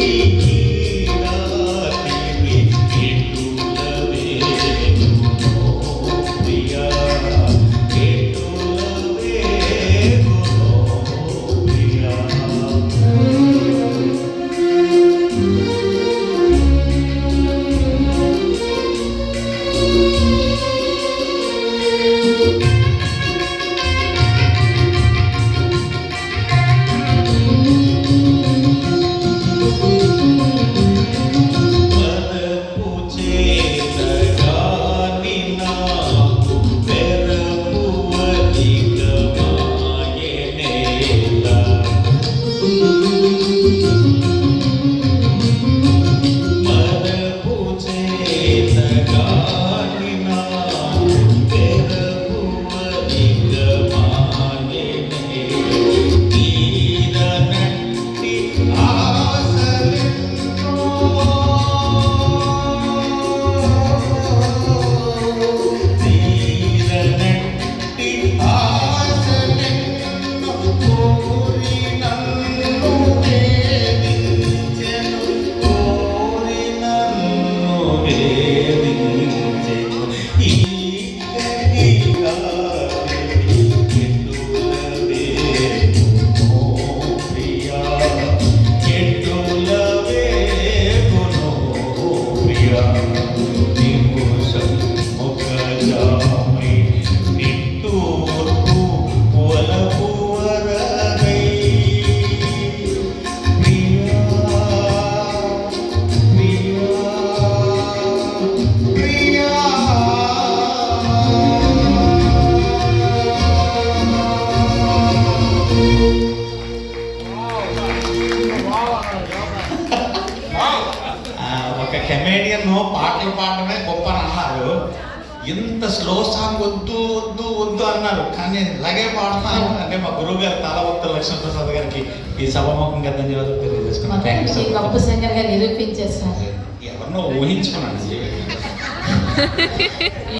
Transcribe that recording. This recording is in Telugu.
happy. కెమేడియన్ పాటలు పాడడమే గొప్ప అని అన్నారు. ఇంత స్లో సాంగ్ వద్దు వద్దు వద్దు అన్నారు. కానీ ఇలాగే పాడుతున్నాను అంటే మా గురువు గారు తాళవత్త లక్ష్మణ ప్రసాద్ గారికి ఈ సభముఖంగా ధన్యవాదాలు తెలియజేసుకున్నాను. గొప్ప సింగర్గా నిరూపించేస్తారు ఎవరినో ఊహించుకున్నాను.